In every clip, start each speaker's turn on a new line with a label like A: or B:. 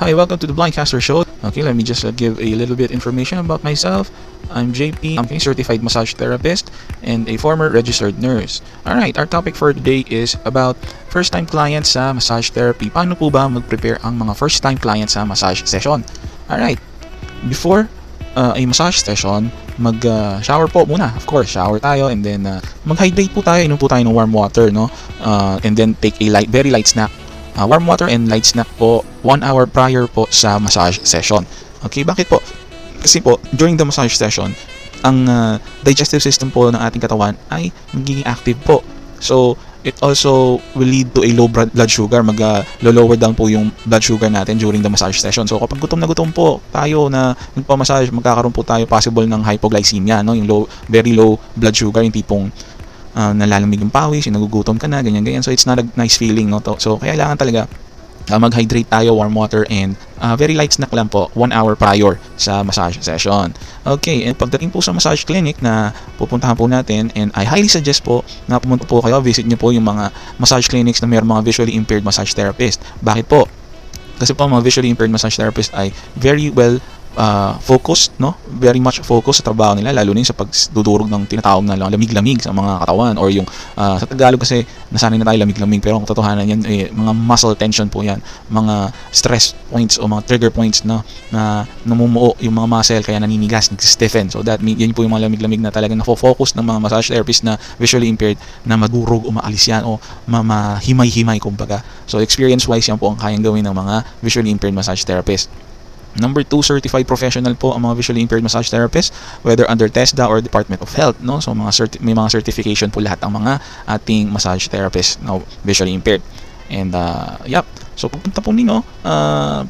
A: Hi, welcome to the Blindcaster Show. Okay, let me just uh, give a little bit information about myself. I'm JP, I'm a certified massage therapist and a former registered nurse. Alright, our topic for today is about first-time clients sa massage therapy. Paano po ba mag-prepare ang mga first-time clients sa massage session? Alright, before uh, a massage session, mag-shower po muna. Of course, shower tayo and then uh, mag-hydrate po tayo. Inom po tayo ng warm water, no? Uh, and then take a light, very light snack. Uh, warm water and light snack po 1 hour prior po sa massage session. Okay, bakit po? Kasi po, during the massage session, ang uh, digestive system po ng ating katawan ay magiging active po. So, it also will lead to a low blood sugar. Mag-lower down po yung blood sugar natin during the massage session. So, kapag gutom na gutom po tayo na nagpa-massage, magkakaroon po tayo possible ng hypoglycemia, no? yung low, very low blood sugar, yung tipong uh, nalalamig yung pawis, yung nagugutom ka na, ganyan-ganyan. So, it's not a nice feeling. No? To, so, kailangan talaga uh, mag-hydrate tayo, warm water, and uh, very light snack lang po, 1 hour prior sa massage session. Okay, and pagdating po sa massage clinic na pupuntahan po natin, and I highly suggest po na pumunta po kayo, visit nyo po yung mga massage clinics na mayroong mga visually impaired massage therapist. Bakit po? Kasi po mga visually impaired massage therapist ay very well uh, focused, no? Very much focused sa trabaho nila, lalo na sa pagdudurog ng tinatawag na lamig-lamig sa mga katawan or yung uh, sa Tagalog kasi nasanay na tayo lamig-lamig pero ang katotohanan yan eh, mga muscle tension po yan, mga stress points o mga trigger points no, na namumuo yung mga muscle kaya naninigas, nag-stiffen. So that mean, yan po yung mga lamig-lamig na talagang nafo-focus ng mga massage therapists na visually impaired na madurog o maalis yan o mahimay-himay kumbaga. So experience-wise yan po ang kayang gawin ng mga visually impaired massage therapists. Number two, certified professional po ang mga visually impaired massage therapists, whether under TESDA or Department of Health. No? So mga certi- may mga certification po lahat ang mga ating massage therapists na no, visually impaired. And uh, yep, so pupunta po ninyo, uh,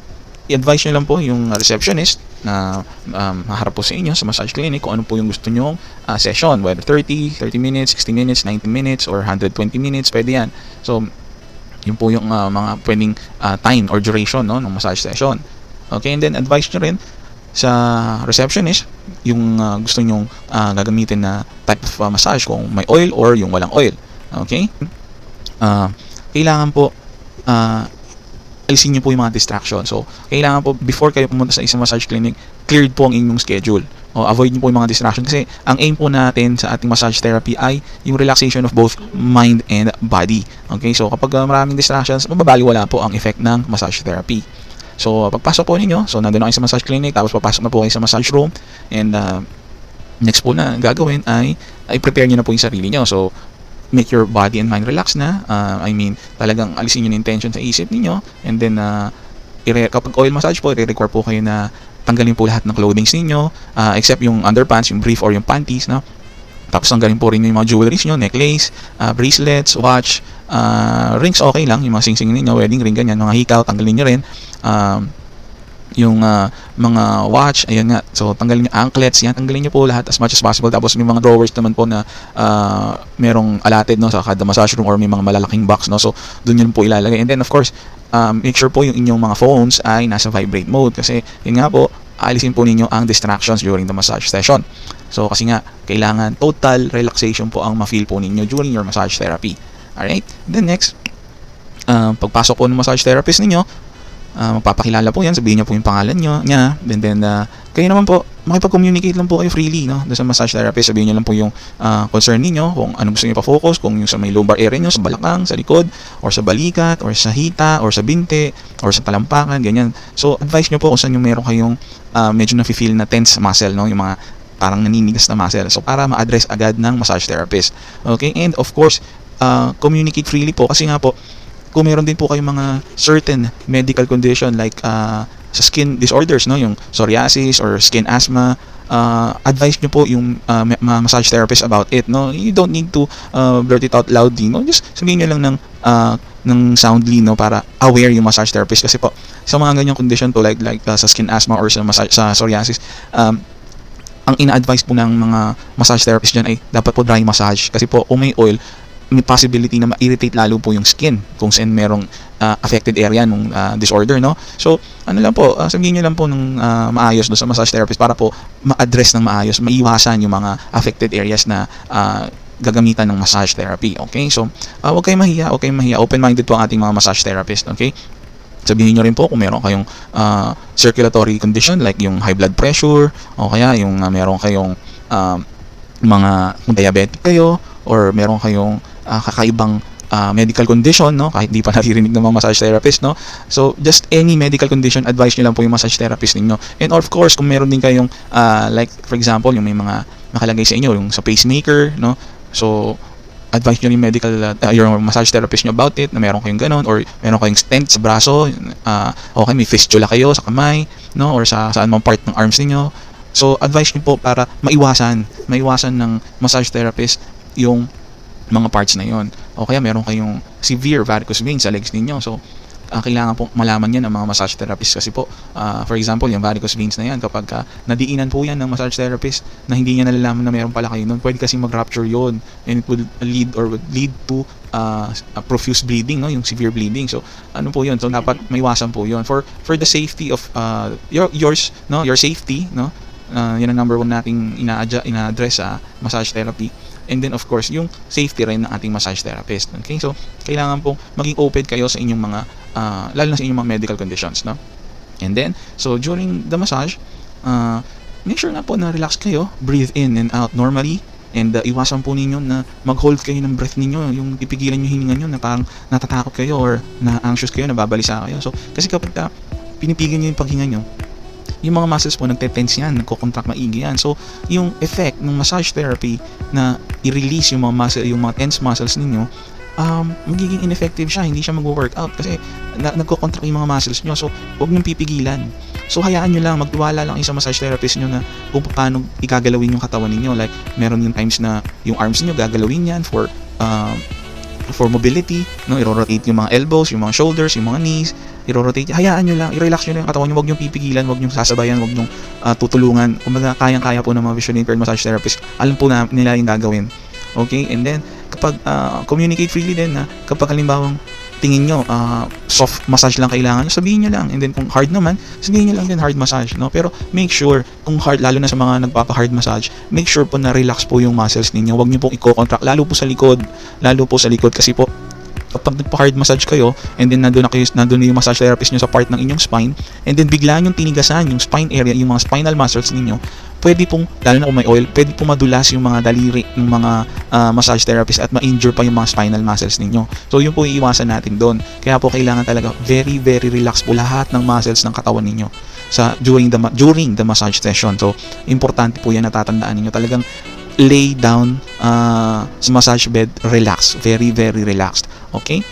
A: i-advise nyo lang po yung receptionist na um, maharap po sa inyo sa massage clinic kung ano po yung gusto nyo uh, session, whether 30, 30 minutes, 60 minutes, 90 minutes, or 120 minutes, pwede yan. So, yun po yung uh, mga pwedeng uh, time or duration no, ng massage session. Okay, and then advice nyo rin sa receptionist yung uh, gusto nyong uh, gagamitin na type of uh, massage kung may oil or yung walang oil. Okay? Uh, kailangan po uh, alisin nyo po yung mga distraction. So, kailangan po before kayo pumunta sa isang massage clinic, cleared po ang inyong schedule. O, avoid nyo po yung mga distraction kasi ang aim po natin sa ating massage therapy ay yung relaxation of both mind and body. Okay? So, kapag maraming distractions, mababaliwala po ang effect ng massage therapy. So, pagpasok po ninyo, so nandun na kayo sa massage clinic, tapos papasok na po kayo sa massage room, and uh, next po na gagawin ay, ay prepare nyo na po yung sarili nyo. So, make your body and mind relax na. Uh, I mean, talagang alisin yung intention sa isip niyo and then, uh, kapag oil massage po, i-require po kayo na tanggalin po lahat ng clothing ninyo, uh, except yung underpants, yung brief or yung panties, no? Tapos tanggalin po rin yung mga jewelries nyo, necklace, uh, bracelets, watch, uh, rings okay lang, yung mga sing-sing ninyo, wedding ring, ganyan, mga hikaw, tanggalin nyo rin um, yung uh, mga watch, ayun nga. So, tanggalin nyo anklets, yan. Tanggalin nyo po lahat as much as possible. Tapos, may mga drawers naman po na uh, merong allotted no, sa kada massage room or may mga malalaking box. No? So, doon yun po ilalagay. And then, of course, um, make sure po yung inyong mga phones ay nasa vibrate mode. Kasi, yun nga po, alisin po ninyo ang distractions during the massage session. So, kasi nga, kailangan total relaxation po ang ma-feel po ninyo during your massage therapy. Alright? Then, next, uh, pagpasok po ng massage therapist ninyo, uh, magpapakilala po yan, sabihin niyo po yung pangalan niyo, niya, then then uh, kayo naman po, makipag-communicate lang po kayo freely, no? Doon sa massage therapist, sabihin niyo lang po yung uh, concern niyo, kung ano gusto niyo pa-focus, kung yung sa may lumbar area niyo, sa balakang, sa likod, or sa balikat, or sa hita, or sa binte, or sa talampakan, ganyan. So, advice niyo po kung saan yung meron kayong uh, medyo na-feel na tense muscle, no? Yung mga parang naninigas na muscle. So, para ma-address agad ng massage therapist. Okay? And of course, uh, communicate freely po kasi nga po, kung meron din po kayong mga certain medical condition like uh, sa skin disorders, no, yung psoriasis or skin asthma, uh, advise nyo po yung uh, massage therapist about it, no. You don't need to uh, blurt it out loudly, no. Just sabihin nyo lang ng uh, ng soundly, no, para aware yung massage therapist kasi po sa mga ganyang condition po like like uh, sa skin asthma or sa massage, sa psoriasis, um, ang ina-advise po ng mga massage therapist dyan ay dapat po dry massage kasi po kung may oil may possibility na ma-irritate lalo po yung skin kung saan merong uh, affected area ng uh, disorder, no? So, ano lang po, uh, sabihin niyo lang po ng uh, maayos do sa massage therapist para po ma-address ng maayos, maiwasan yung mga affected areas na uh, gagamitan ng massage therapy, okay? So, uh, huwag kayong mahiya, kayong mahiya. Open-minded po ang ating mga massage therapist, okay? Sabihin nyo rin po kung meron kayong ah, circulatory condition like yung high blood pressure o kaya yung ah, meron kayong ah, mga kung diabetic kayo or meron kayong ah, kakaibang ah, medical condition no? Kahit di pa naririnig ng mga massage therapist no? So just any medical condition advice nyo lang po yung massage therapist ninyo. And of course kung meron din kayong ah, like for example yung may mga nakalagay sa inyo yung sa pacemaker no? So advice nyo yung medical uh, your massage therapist nyo about it na meron kayong ganun or meron kayong stent sa braso ah, okay may fistula kayo sa kamay no? Or sa saan mang part ng arms niyo so advice nyo po para maiwasan maiwasan ng massage therapist yung mga parts na yon o kaya meron kayong severe varicose veins sa legs ninyo. So ah, kailangan po malaman yan ng mga massage therapist kasi po ah, for example yung varicose veins na yan kapag ka nadiinan po yan ng massage therapist na hindi niya nalalaman na meron pala kayo nun pwede kasi mag-rupture yun and it would lead or would lead to a profuse bleeding no? Yung severe bleeding. So ano po yun? So dapat maiwasan po yun. For for the safety of ah, your yours no? Your safety no Ah, yun ang number one nating ina-address sa massage therapy. And then of course yung safety rin ng ating massage therapist. Okay? So kailangan pong maging open kayo sa inyong mga ah, lalo na sa inyong mga medical conditions no? And then so during the massage ah, make sure na po na relax kayo breathe in and out normally and uh, iwasan po ninyo na mag-hold kayo ng breath ninyo yung pipigilan nyo hininga nyo na parang natatakot kayo or na anxious kayo nababalisa kayo. So kasi kapag uh, pinipigil nyo yung paghinga nyo yung mga muscles po nagte-tense yan, nagko-contract maigi yan. So, yung effect ng massage therapy na i-release yung mga muscle, yung mga tense muscles ninyo, um, magiging ineffective siya, hindi siya mag-workout kasi na- nagko-contract yung mga muscles nyo. So, huwag nyo pipigilan. So, hayaan nyo lang, magtiwala lang isang massage therapist nyo na kung paano igagalawin yung katawan ninyo. Like, meron yung times na yung arms niyo gagalawin yan for um, for mobility, no, i-rotate yung mga elbows, yung mga shoulders, yung mga knees, i-rotate, hayaan nyo lang, i-relax nyo lang yung katawan nyo, huwag nyo pipigilan, huwag nyo sasabayan, huwag nyo ah, tutulungan. Kumbaga, kayang-kaya po ng mga visually impaired massage therapist, alam po na nila yung gagawin. Okay? And then, kapag ah, communicate freely din na kapag halimbawang tingin nyo, ah, soft massage lang kailangan sabihin nyo lang. And then, kung hard naman, sabihin nyo lang din hard massage. No? Pero, make sure, kung hard, lalo na sa mga nagpapa-hard massage, make sure po na relax po yung muscles ninyo. Huwag nyo pong i-contract, lalo po sa likod. Lalo po sa likod kasi po, kapag nagpa-hard massage kayo and then nandun na kayo nandun na yung massage therapist nyo sa part ng inyong spine and then bigla yung tinigasan yung spine area yung mga spinal muscles ninyo pwede pong lalo na kung may oil pwede pong madulas yung mga daliri ng mga ah, massage therapist at ma-injure pa yung mga spinal muscles ninyo. So yun po iiwasan natin doon kaya po kailangan talaga very very relax po lahat ng muscles ng katawan ninyo sa during the during the massage session. So importante po yan natatandaan ninyo. Talagang lay down uh, sa massage bed, relax. Very, very relaxed. Okay?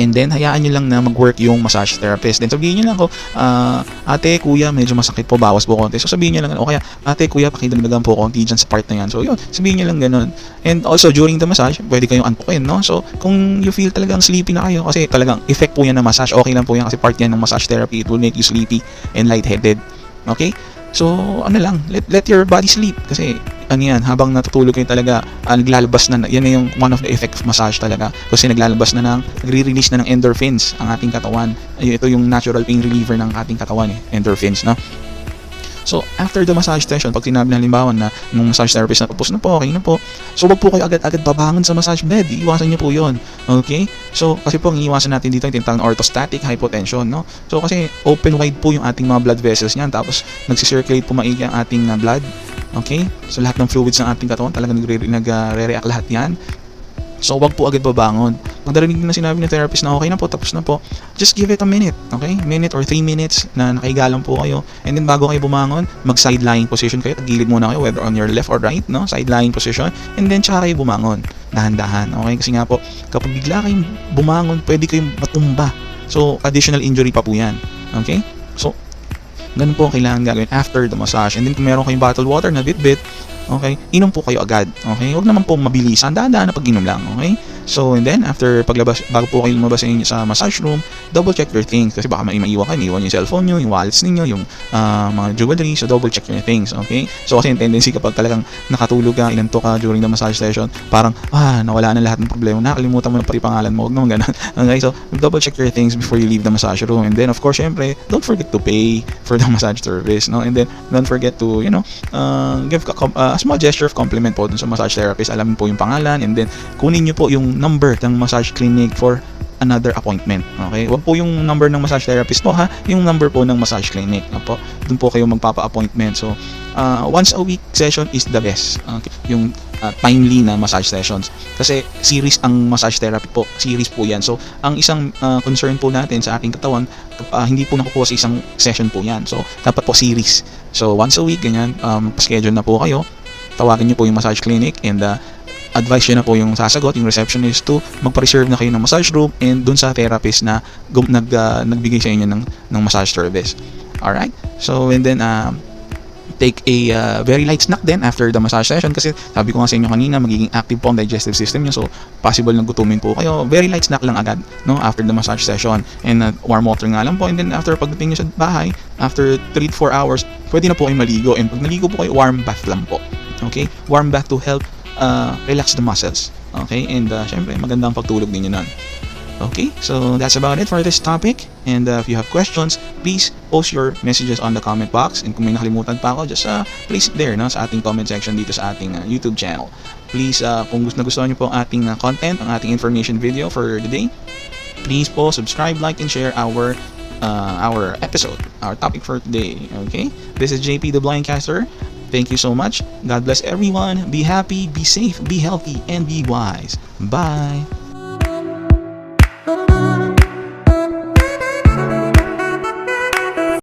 A: And then, hayaan nyo lang na mag-work yung massage therapist. Then, sabihin nyo lang ko, ah, ate, kuya, medyo masakit po, bawas po konti. So, sabihin nyo lang, o kaya, ate, kuya, pakidagdagan po konti dyan sa part na yan. So, yun, sabihin nyo lang ganun. And also, during the massage, pwede kayong antukin, no? So, kung you feel talagang sleepy na kayo, kasi talagang effect po yan ng massage, okay lang po yan kasi part yan ng massage therapy. It will make you sleepy and lightheaded. Okay? So, ano lang, let, let your body sleep. Kasi, ano yan, habang natutulog kayo talaga, ah, naglalabas na, yan yung one of the effect of massage talaga. Kasi naglalabas na ng, nagre-release na ng endorphins ang ating katawan. Ito yung natural pain reliever ng ating katawan, eh, endorphins, no? So, after the massage session, pag sinabi na halimbawa na nung massage therapist na tapos na po, okay na po. So, wag po kayo agad-agad babangon sa massage bed. Iiwasan niyo po yon Okay? So, kasi po, ang iiwasan natin dito yung tinatawag na orthostatic hypotension, no? So, kasi open wide po yung ating mga blood vessels niyan. Tapos, nagsisirculate po maigi ang ating uh, blood. Okay? So, lahat ng fluids ng ating katawan, talaga nagre- nagre-react lahat yan. So, wag po agad babangon. Pag narinig na sinabi ng therapist na okay na po, tapos na po, just give it a minute, okay? Minute or 3 minutes na nakahiga lang po kayo. And then bago kayo bumangon, mag-side lying position kayo. Tagilid muna kayo, whether on your left or right, no? Side lying position. And then tsaka kayo bumangon. Dahan-dahan, okay? Kasi nga po, kapag bigla kayong bumangon, pwede kayong matumba. So, additional injury pa po yan. Okay? So, ganun po ang kailangan gagawin after the massage. And then kung meron kayong bottled water na bit-bit, okay, inom po kayo agad. Okay? Huwag naman po mabilisan, dahan-dahan na pag-inom lang. Okay? So, and then, after paglabas, bago po kayo lumabas sa, inyo, sa massage room, double check your things. Kasi baka may maiwan kayo, maiwan yung cellphone nyo, yung wallets ninyo, yung ah, mga jewelry. So, double check your things. Okay? So, kasi yung tendency kapag talagang nakatulog ka, ilanto ka during the massage session, parang, ah, nawala na lahat ng problema. Nakalimutan mo na pati pangalan mo. Huwag naman ganun. Okay? So, double check your things before you leave the massage room. And then, of course, syempre, don't forget to pay for the massage service. No? And then, don't forget to, you know, uh, give a, uh, small gesture of compliment po dun sa massage therapist. Alamin po yung pangalan. And then, kunin nyo po yung number ng massage clinic for another appointment. Okay? Huwag po yung number ng massage therapist po ha, yung number po ng massage clinic. Apo, doon po kayo magpapa-appointment. So, uh, once a week session is the best. Okay? Yung uh, timely na massage sessions. Kasi series ang massage therapy po. Series po yan. So, ang isang uh, concern po natin sa ating katawan, uh, hindi po nakukuha sa isang session po yan. So, dapat po series. So, once a week, ganyan, um, schedule na po kayo. Tawagin niyo po yung massage clinic and uh, advice yun na po yung sasagot, yung receptionist to magpa-reserve na kayo ng massage room and dun sa therapist na gum, nag, uh, nagbigay sa inyo ng, ng massage service. Alright? So, and then, um, take a uh, very light snack then after the massage session kasi sabi ko nga sa inyo kanina magiging active po ang digestive system nyo so possible na gutumin po kayo. Very light snack lang agad no after the massage session. And uh, warm water nga lang po. And then after pagdating nyo sa bahay after 3 to 4 hours pwede na po kayo maligo. And pag naligo po kayo warm bath lang po okay warm bath to help uh, relax the muscles okay and uh, syempre magandang pagtulog ninyo nun Okay, so that's about it for this topic. And uh, if you have questions, please post your messages on the comment box. And kung may nakalimutan pa ako, just uh, place it there no, sa ating comment section dito sa ating uh, YouTube channel. Please, uh, kung gusto na gusto niyo po ang ating uh, content, ang ating information video for the day, please po subscribe, like, and share our uh, our episode, our topic for today. Okay, this is JP the Blindcaster. Thank you so much. God bless everyone. Be happy, be safe, be healthy, and be wise. Bye.